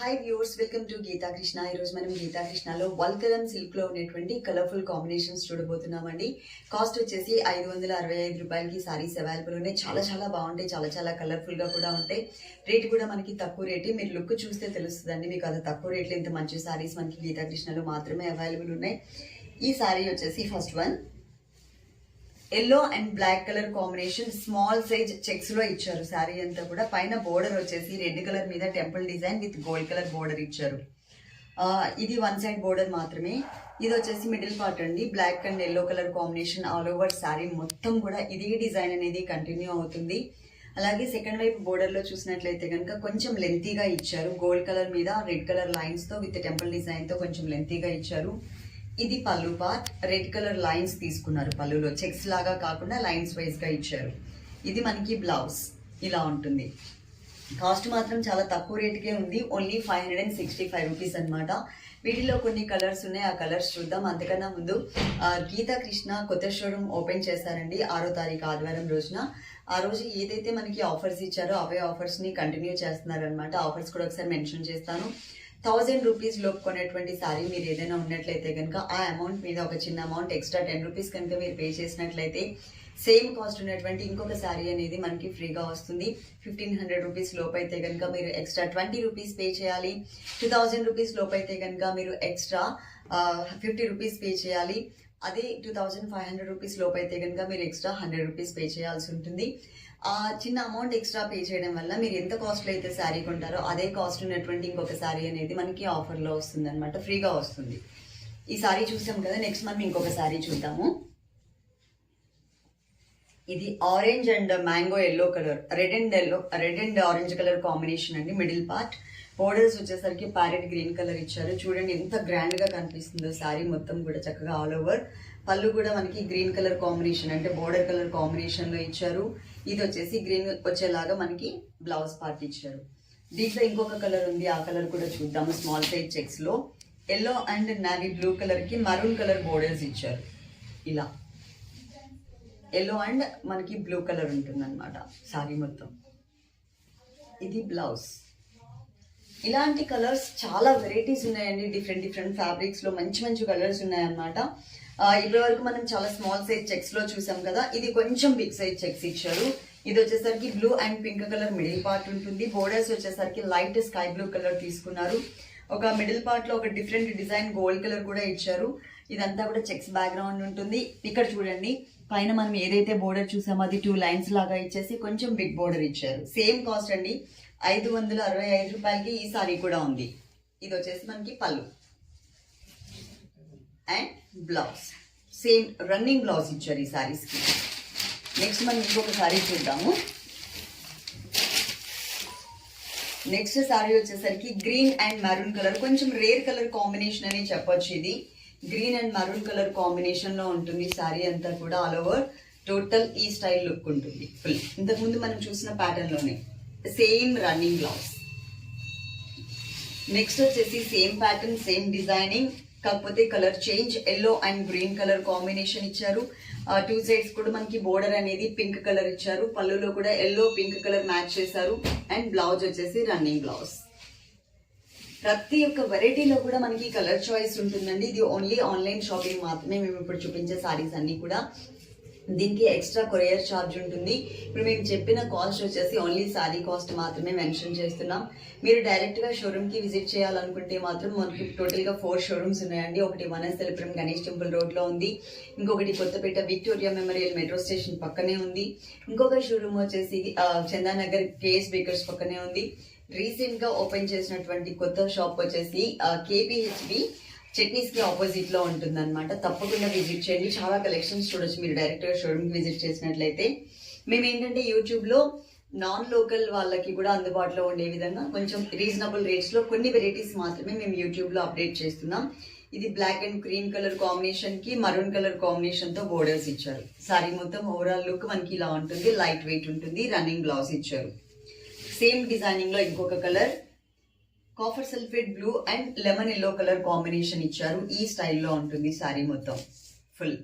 Hi viewers welcome to Geethakrishna ఈరోజు మనం గీతాకృష్ణలో వల్కలం సిల్క్ ఉన్నటువంటి కలర్ఫుల్ కాంబినేషన్స్ చూడబోతున్నామండి. కాస్ట్ వచ్చేసి ఐదు వందల అరవై ఐదు రూపాయలకి సారీస్ అవైలబుల్ ఉన్నాయి. చాలా చాలా బాగుంటాయి. చాలా చాలా కలర్ఫుల్గా కూడా ఉంటాయి. రేట్ కూడా మనకి తక్కువ రేటే మీరు లుక్ చూస్తే తెలుస్తుందండి. మీకు అది తక్కువ రేట్లో ఇంత మంచి సారీస్ మనకి గీతాకృష్ణలో మాత్రమే అవైలబుల్ ఉన్నాయి. ఈ సారీ వచ్చేసి first one yellow and black colour combination small size చెక్స్లో ఇచ్చారు. శారీ అంతా కూడా పైన బోర్డర్ వచ్చేసి రెడ్ కలర్ మీద temple design with gold colour border ఇచ్చారు. ఇది వన్ సైడ్ బోర్డర్ మాత్రమే. ఇది వచ్చేసి మిడిల్ పార్ట్ అండి. Black and yellow colour combination all over sari మొత్తం కూడా ఇదే డిజైన్ అనేది కంటిన్యూ అవుతుంది. అలాగే సెకండ్ వైపు బోర్డర్లో చూసినట్లయితే కనుక కొంచెం లెంతీగా ఇచ్చారు. గోల్డ్ కలర్ మీద రెడ్ కలర్ లైన్స్తో విత్ టెంపుల్ డిజైన్తో కొంచెం లెంతీగా ఇచ్చారు. ఇది పళ్ళు పార్ట్. రెడ్ కలర్ లైన్స్ తీసుకున్నారు పళ్ళులో. చెక్స్ లాగా కాకుండా లైన్స్ వైజ్గా ఇచ్చారు. ఇది మనకి బ్లౌజ్. ఇలా ఉంటుంది. కాస్ట్ మాత్రం చాలా తక్కువ రేటుకే ఉంది. Only five hundred and sixty five rupees అనమాట వీటిలో కొన్ని కలర్స్ ఉన్నాయి. ఆ కలర్స్ చూద్దాం. అంతకన్నా ముందు గీతా కృష్ణ కొత్త షోరూమ్ ఓపెన్ చేశారండి ఆరో తారీఖు ఆదివారం రోజున. ఆ రోజు ఏదైతే మనకి ఆఫర్స్ ఇచ్చారో అవే ఆఫర్స్ని కంటిన్యూ చేస్తున్నారనమాట ఆఫర్స్ కూడా ఒకసారి మెన్షన్ చేస్తాను. థౌజండ్ రూపీస్ లోపు కొనేటువంటి సారీ మీరు ఏదైనా ఉన్నట్లయితే కనుక ఆ అమౌంట్ మీద ఒక చిన్న అమౌంట్ ఎక్స్ట్రా టెన్ రూపీస్ కనుక మీరు పే చేసినట్లయితే సేమ్ కాస్ట్ ఉన్నటువంటి ఇంకొక శారీ అనేది మనకి ఫ్రీగా వస్తుంది. ఫిఫ్టీన్ హండ్రెడ్ రూపీస్ లోపు అయితే కనుక మీరు ఎక్స్ట్రా ట్వంటీ రూపీస్ పే చేయాలి. టూ థౌజండ్ రూపీస్ లోపు అయితే కనుక మీరు ఎక్స్ట్రా ఫిఫ్టీ రూపీస్ పే చేయాలి. అదే two thousand five hundred rupees లోపు అయితే కనుక మీరు ఎక్స్ట్రా హండ్రెడ్ రూపీస్ పే చేయాల్సి ఉంటుంది. ఆ చిన్న అమౌంట్ ఎక్స్ట్రా పే చేయడం వల్ల మీరు ఎంత కాస్ట్లో అయితే శారీ కొంటారో అదే కాస్ట్ ఉన్నటువంటి ఇంకొక శారీ అనేది మనకి ఆఫర్లో వస్తుంది అనమాట ఫ్రీగా వస్తుంది. ఈ శారీ చూసాం కదా నెక్స్ట్ మనం ఇంకొక శారీ చూద్దాము. ఇది orange and mango yellow colour red and yellow red and orange colour combination అండి మిడిల్ పార్ట్ బోర్డర్స్ వచ్చేసరికి ప్యారెట్ గ్రీన్ కలర్ ఇచ్చారు. చూడండి ఎంత గ్రాండ్గా కనిపిస్తుందో శారీ మొత్తం కూడా చక్కగా ఆల్ ఓవర్ పళ్ళు కూడా మనకి గ్రీన్ కలర్ కాంబినేషన్ అంటే బోర్డర్ కలర్ కాంబినేషన్లో ఇచ్చారు. ఇది వచ్చేసి గ్రీన్ వచ్చేలాగా మనకి బ్లౌజ్ పార్ట్ ఇచ్చారు. దీంట్లో ఇంకొక కలర్ ఉంది ఆ కలర్ కూడా చూద్దాము స్మాల్ సైజ్ చెక్స్లో ఎల్లో అండ్ నావీ బ్లూ కలర్కి మరూన్ కలర్ బోర్డర్స్ ఇచ్చారు. ఇలా. ఎల్లో అండ్ మనకి బ్లూ కలర్ ఉంటుందన్నమాట శారీ సారీ మొత్తం. ఇది బ్లౌజ్. ఇలాంటి కలర్స్ చాలా వెరైటీస్ ఉన్నాయండి డిఫరెంట్ డిఫరెంట్ ఫ్యాబ్రిక్స్లో మంచి మంచి కలర్స్ ఉన్నాయన్నమాట. ఇప్పటి వరకు మనం చాలా స్మాల్ సైజ్ చెక్స్లో చూసాం కదా ఇది కొంచెం బిగ్ సైజ్ చెక్స్ ఇచ్చారు. ఇది వచ్చేసరికి blue and pink colour middle part ఉంటుంది. బోర్డర్స్ వచ్చేసరికి లైట్ స్కై బ్లూ కలర్ తీసుకున్నారు. ఒక మిడిల్ పార్ట్లో ఒక డిఫరెంట్ డిజైన్ గోల్డ్ కలర్ కూడా ఇచ్చారు. ఇదంతా కూడా చెక్స్ బ్యాక్గ్రౌండ్ ఉంటుంది. ఇక్కడ చూడండి పైన మనం ఏదైతే బోర్డర్ చూసామో అది టూ లైన్స్ లాగా ఇచ్చేసి కొంచెం బిగ్ బోర్డర్ ఇచ్చారు. సేమ్ కాస్ట్ అండి ఐదు వందల అరవై ఐదు రూపాయలకి ఈ సారీ కూడా ఉంది. ఇది వచ్చేసి మనకి pallu. And blouse. Same running blouse ఇచ్చారు ఈ సారీస్కి నెక్స్ట్ మనం ఇంకొక సారీ చూద్దాము. నెక్స్ట్ సారీ వచ్చేసరికి గ్రీన్ అండ్ మెరూన్ కలర్ కొంచెం రేర్ కలర్ కాంబినేషన్ అని చెప్పొచ్చు ఇది. గ్రీన్ అండ్ మెరూన్ కలర్ కాంబినేషన్లో ఉంటుంది శారీ అంతా కూడా ఆల్ ఓవర్ టోటల్ ఈ స్టైల్ లుక్ ఉంటుంది ఫుల్ ఇంతకుముందు మనం చూసిన ప్యాటర్న్లోనే సేమ్ రన్నింగ్ బ్లౌజ్ నెక్స్ట్ వచ్చేసి సేమ్ ప్యాటర్న్ సేమ్ డిజైనింగ్ కాకపోతే colour change yellow and green colour combination ఇచ్చారు. టూ సైడ్స్ కూడా మనకి బోర్డర్ అనేది పింక్ కలర్ ఇచ్చారు. పళ్ళులో కూడా ఎల్లో పింక్ కలర్ మ్యాచ్ చేశారు. అండ్ బ్లౌజ్ వచ్చేసి రన్నింగ్ బ్లౌజ్ ప్రతి ఒక్క వెరైటీలో కూడా మనకి కలర్ చాయిస్ ఉంటుందండి. ఇది ఓన్లీ ఆన్లైన్ షాపింగ్ మాత్రమే మేము ఇప్పుడు చూపించే సారీస్ అన్ని కూడా. దీనికి ఎక్స్ట్రా కొరియర్ ఛార్జ్ ఉంటుంది. ఇప్పుడు మేము చెప్పిన కాస్ట్ వచ్చేసి ఓన్లీ సారీ కాస్ట్ మాత్రమే మెన్షన్ చేస్తున్నాం. మీరు డైరెక్ట్గా షోరూమ్కి విజిట్ చేయాలనుకుంటే మాత్రం మనకి టోటల్గా ఫోర్ షోరూమ్స్ ఉన్నాయండి. ఒకటి వనస్థలిపురం గణేష్ టెంపుల్ రోడ్లో ఉంది. ఇంకొకటి Kothapet Victoria Memorial metro station పక్కనే ఉంది. ఇంకొక షోరూమ్ వచ్చేసి చందానగర్ కేఎస్ బేకర్స్ పక్కనే ఉంది. రీసెంట్గా ఓపెన్ చేసినటువంటి కొత్త షాప్ వచ్చేసి కేపీహెచ్బి చట్నీస్కి ఆపోజిట్లో ఉంటుంది అనమాట తప్పకుండా విజిట్ చేయండి. చాలా కలెక్షన్స్ చూడొచ్చు మీరు. డైరెక్ట్గా షోరూమ్ విజిట్ చేసినట్లయితే. మేము ఏంటంటే యూట్యూబ్లో నాన్ లోకల్ వాళ్ళకి కూడా అందుబాటులో ఉండే విధంగా కొంచెం రీజనబుల్ రేట్స్లో కొన్ని వెరైటీస్ మాత్రమే మేము యూట్యూబ్లో అప్డేట్ చేస్తున్నాం. ఇది బ్లాక్ అండ్ క్రీమ్ కలర్ కాంబినేషన్కి మరూన్ కలర్ కాంబినేషన్తో బోర్డర్స్ ఇచ్చారు. సారీ మొత్తం ఓవరాల్ లుక్ మనకి ఇలా ఉంటుంది. లైట్ వెయిట్ ఉంటుంది. రన్నింగ్ బ్లౌజ్ ఇచ్చారు. సేమ్ డిజైనింగ్లో ఇంకొక colour copper sulphate blue and lemon yellow colour combination ఇచ్చారు. ఈ స్టైల్లో ఉంటుంది సారీ మొత్తం. ఫుల్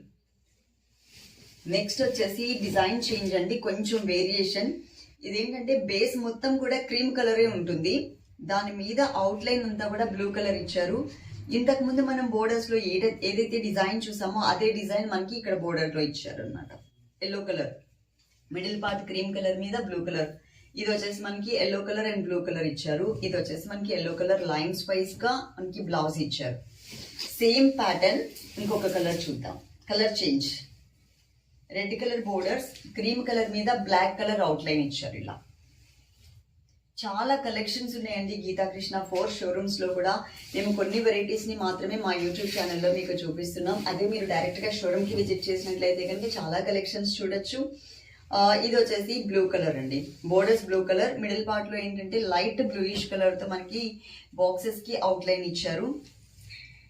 నెక్స్ట్ వచ్చేసి డిజైన్ చేంజ్ అండి. కొంచెం వేరియేషన్. ఇదేంటంటే బేస్ మొత్తం కూడా క్రీమ్ కలరే ఉంటుంది. దాని మీద అవుట్లైన్ అంతా కూడా బ్లూ కలర్ ఇచ్చారు. ఇంతకు ముందు మనం బోర్డర్స్లో ఏదైతే డిజైన్ చూసామో అదే డిజైన్ మనకి ఇక్కడ బోర్డర్లో ఇచ్చారు అనమాట yellow colour middle part cream colour మీద బ్లూ కలర్ ఇది వచ్చేసి మనకి yellow colour and blue colour ఇచ్చారు. ఇది వచ్చేసి మనకి ఎల్లో కలర్ లైన్స్ వైజ్గా మనకి బ్లౌజ్ ఇచ్చారు. సేమ్ ప్యాటర్న్ ఇంకొక కలర్ చూద్దాం. Colour change red colour borders cream colour మీద బ్లాక్ కలర్ అవుట్లైన్ ఇచ్చారు ఇలా. చాలా కలెక్షన్స్ ఉన్నాయండి గీతాకృష్ణ ఫోర్ షోరూమ్స్లో కూడా. మేము కొన్ని వెరైటీస్ని మాత్రమే మా యూట్యూబ్ ఛానల్లో మీకు చూపిస్తున్నాం. అదే మీరు డైరెక్ట్గా షోరూమ్కి విజిట్ చేసినట్లయితే కనుక చాలా కలెక్షన్స్ చూడొచ్చు. ఇది వచ్చేసి బ్లూ కలర్ అండి. బోర్డర్స్ బ్లూ కలర్ మిడిల్ పార్ట్లో ఏంటంటే లైట్ బ్లూయిష్ కలర్తో మనకి బాక్సెస్కి అవుట్లైన్ ఇచ్చారు.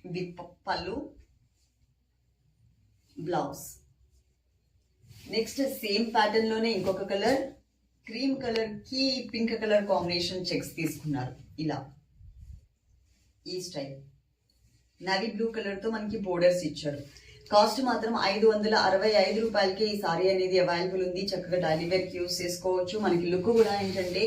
With pallu. Blouse next same ప్యాటర్న్లోనే ఇంకొక కలర్ క్రీమ్ కలర్కి పింక్ కలర్ కాంబినేషన్ చెక్స్ తీసుకున్నారు. ఇలా. ఈ స్టైల్ నవీ బ్లూ కలర్తో మనకి బోర్డర్స్ ఇచ్చారు. కాస్ట్ మాత్రం ఐదు వందల అరవై ఐదు రూపాయలకి ఈ సారీ అనేది అవైలబుల్ ఉంది. చక్కగా డైలీ వేర్ యూస్ చేసుకోవచ్చు. మనకి లుక్ కూడా ఏంటంటే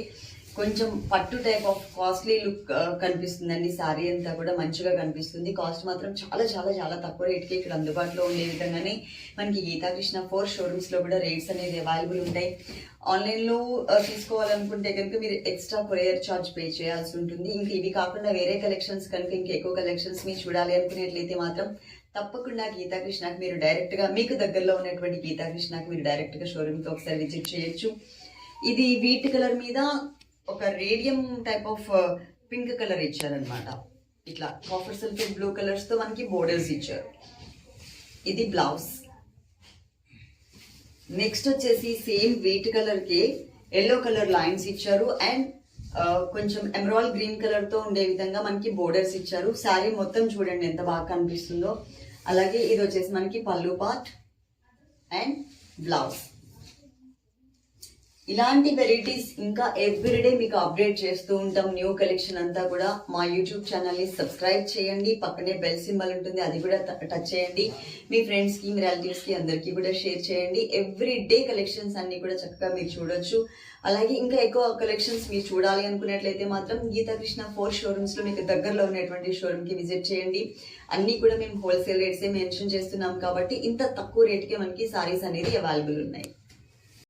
కొంచెం పట్టు టైప్ ఆఫ్ కాస్ట్లీ లుక్ కనిపిస్తుందండి. శారీ అంతా కూడా మంచిగా కనిపిస్తుంది. కాస్ట్ మాత్రం చాలా చాలా చాలా తక్కువ రేట్కి ఇక్కడ అందుబాటులో ఉండే విధంగానే మనకి గీతాకృష్ణ ఫోర్ షోరూమ్స్లో కూడా రేట్స్ అనేది అవైలబుల్ ఉంటాయి. ఆన్లైన్లో తీసుకోవాలనుకుంటే కనుక మీరు ఎక్స్ట్రా కొరియర్ ఛార్జ్ పే చేయాల్సి ఉంటుంది. ఇంకా ఇవి కాకుండా వేరే కలెక్షన్స్ కనుక ఇంకా ఎక్కువ కలెక్షన్స్ మీరు చూడాలి అనుకునేట్లయితే మాత్రం తప్పకుండా గీతాకృష్ణకి మీరు డైరెక్ట్గా మీకు దగ్గరలో ఉన్నటువంటి గీతాకృష్ణకి మీరు డైరెక్ట్గా షోరూమ్కి ఒకసారి విజిట్ చేయొచ్చు. ఇది వీట్ కలర్ మీద ఒక radium type of pink colour ఇచ్చారనమాట ఇట్లా కాఫర్ సల్ఫేట్ బ్లూ కలర్స్తో మనకి బోర్డర్స్ ఇచ్చారు. ఇది బ్లౌజ్ నెక్స్ట్ వచ్చేసి సేమ్ వీట్ కలర్కి ఎల్లో కలర్ లైన్స్ ఇచ్చారు. అండ్ కొంచెం ఎమరాల్ గ్రీన్ కలర్తో ఉండే విధంగా మనకి బోర్డర్స్ ఇచ్చారు. శారీ మొత్తం చూడండి ఎంత బాగా కనిపిస్తుందో. అలాగే ఇది వచ్చేసి మనకి పళ్ళు పార్ట్ అండ్ బ్లౌజ్ ఇలాంటి వెరైటీస్ ఇంకా ఎవ్రీడే మీకు అప్డేట్ చేస్తూ ఉంటాం. న్యూ కలెక్షన్ అంతా కూడా మా యూట్యూబ్ ఛానల్ని సబ్స్క్రైబ్ చేయండి. పక్కనే బెల్ సింబల్ ఉంటుంది అది కూడా టచ్ చేయండి. మీ ఫ్రెండ్స్కి మీ రిలేటివ్స్కి అందరికీ కూడా షేర్ చేయండి. ఎవ్రీ డే కలెక్షన్స్ అన్ని కూడా చక్కగా మీరు చూడొచ్చు. అలాగే ఇంకా ఎక్కువ కలెక్షన్స్ మీరు చూడాలి అనుకున్నట్లయితే మాత్రం గీతాకృష్ణ ఫోర్ షోరూమ్స్లో మీకు దగ్గరలో ఉన్నటువంటి షోరూమ్కి విజిట్ చేయండి. అన్నీ కూడా మేము హోల్సేల్ రేట్సే మెన్షన్ చేస్తున్నాం కాబట్టి ఇంత తక్కువ రేట్కే మనకి సారీస్ అనేది అవైలబుల్ ఉన్నాయి.